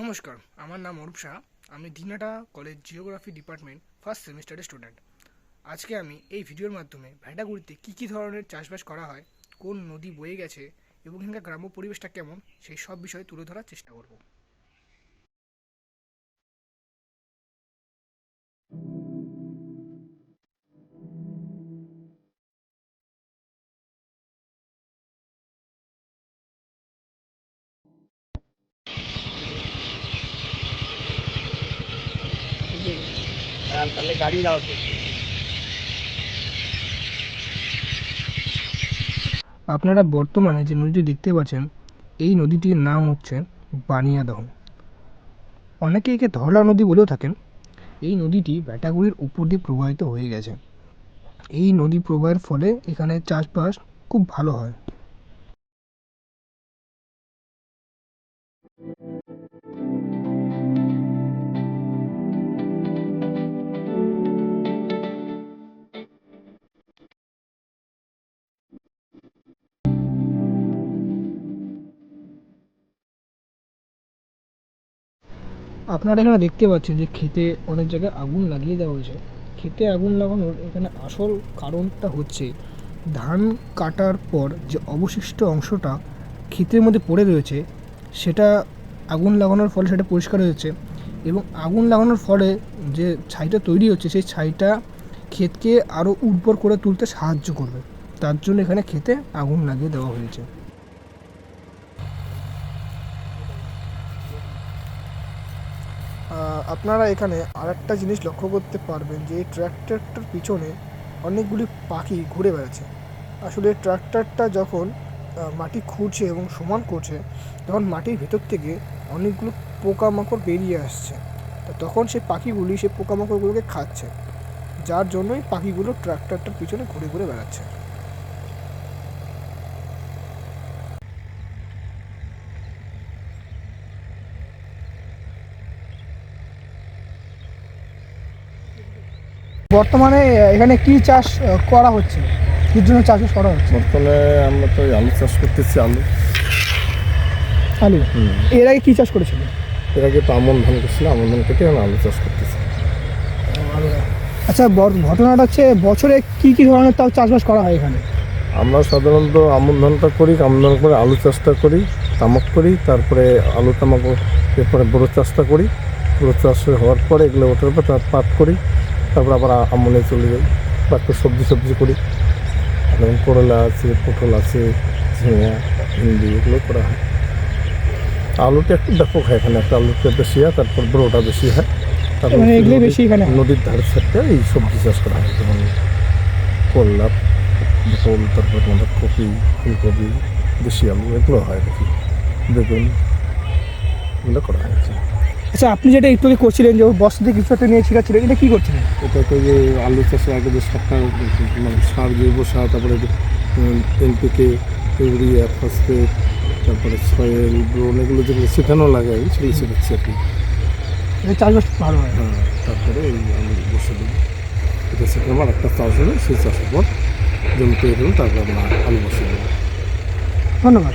নমস্কার, আমার নাম অরূপ শাহ। আমি Dinhata college geography department first সেমিস্টারের স্টুডেন্ট। আজকে আমি এই ভিডিওর মাধ্যমে ভ্যাটাগুড়িতে কী কী ধরনের চাষবাস করা হয়, কোন নদী বয়ে গেছে এবং এখানকার গ্রাম্য পরিবেশটা কেমন, সেই সব বিষয়ে তুলে ধরার চেষ্টা করব। তাহলে গাড়ি দাও আপনারা বর্তমানে যে নদীটি দেখতে পাচ্ছেন, এই নদীটির নাম হচ্ছে বানিয়াদহ। অনেকে একে ধরলা নদী বলেও থাকেন। এই নদীটি ব্যাটাগুড়ির উপর দিয়ে প্রবাহিত হয়ে গেছে। এই নদী প্রবাহের ফলে এখানে চাষবাস খুব ভালো হয়। আপনারা এখানে দেখতে পাচ্ছেন যে ক্ষেতে অনেক জায়গায় আগুন লাগিয়ে দেওয়া হয়েছে। ক্ষেতে আগুন লাগানোর এখানে আসল কারণটা হচ্ছে, ধান কাটার পর যে অবশিষ্ট অংশটা ক্ষেতের মধ্যে পড়ে রয়েছে, সেটা আগুন লাগানোর ফলে সেটা পরিষ্কার হয়েছে এবং আগুন লাগানোর ফলে যে ছাইটা তৈরি হচ্ছে, সেই ছাইটা ক্ষেতকে আরও উর্বর করে তুলতে সাহায্য করবে। তার জন্য এখানে ক্ষেতে আগুন লাগিয়ে দেওয়া হয়েছে। আপনারা এখানে আরেকটা জিনিস লক্ষ্য করতে পারবেন যে এই ট্র্যাক্টরটার পিছনে অনেকগুলি পাখি ঘুরে বেড়াচ্ছে। আসলে ট্র্যাক্টরটা যখন মাটি খুঁড়ছে এবং সমান করছে, তখন মাটির ভেতর থেকে অনেকগুলো পোকামাকড় বেরিয়ে আসছে। তখন সেই পাখিগুলি সেই পোকামাকড়গুলোকে খাচ্ছে, যার জন্যই পাখিগুলো ট্র্যাক্টরটার পিছনে ঘুরে ঘুরে বেড়াচ্ছে। বর্তমানে এখানে কি চাষ করা হচ্ছে? কি জন্য চাষবাস করা হচ্ছে? বর্তমানে আমরা তো আলু চাষ করতেছি আলু। আলু? এর আগে কি চাষ করেছিল? এর আগে তো আমন ধান করছিলাম আমন ধান কেটে এখন আলু চাষ করতেছি। আচ্ছা ঘটনাটা হচ্ছে বছরে কি কি ধরনের তাও চাষবাস করা হয় এখানে? আমরা সাধারণত আমন ধানটা করি আমন ধান করে আলু চাষটা করি তামাক করি তারপরে আলু তামাক এরপরে বড়ো চাষটা করি। বড়ো চাষ হওয়ার পরে এগুলো ওঠার পর তার পাট করি। তারপর আবার আ- আমনে চলে যাই। বা একটু সবজি সবজি করি। যেমন করলা আছে পটল আছে ঝিঙা ভিন্ডি এগুলো করা হয়। আলুটা একটু ব্যাপক হয় এখানে। একটা আলুটা বেশি হয় তারপর বড়োটা বেশি হয়। তারপর মানে বেশি এখানে? নদীর ধারের সাইডটা এই সবজি চাষ করা হয়। যেমন করলা পটল তারপর তোমাদের কপি ফুলকপি দেশি আলু এগুলো হয় আর কি। বেগুন এগুলো করা হয়েছে আচ্ছা আপনি যেটা একটু আগে করছিলেন যে বস্তা দিয়ে কিছু একটা নিয়ে ছিটাচ্ছিলেন এটা কী করছিলেন? এটা তো যে আলু চাষের আগে যে সারটা মানে সার জৈব সার তারপরে এনপিকে ইউরিয়া ফসফেট তারপরে সয়েল ব্রোন এগুলো যেগুলো শেখানো লাগে কি, সেগুলো শেখাচ্ছি আর কি চাষবাস ভালো হয়। হ্যাঁ তারপরে এই আলু বসে দেবো এটা সেখানে আমার একটা চাষ হবে সেই চাষের পর জমি তৈরি হলো তারপরে আমরা আলু বসে দেবো ধন্যবাদ।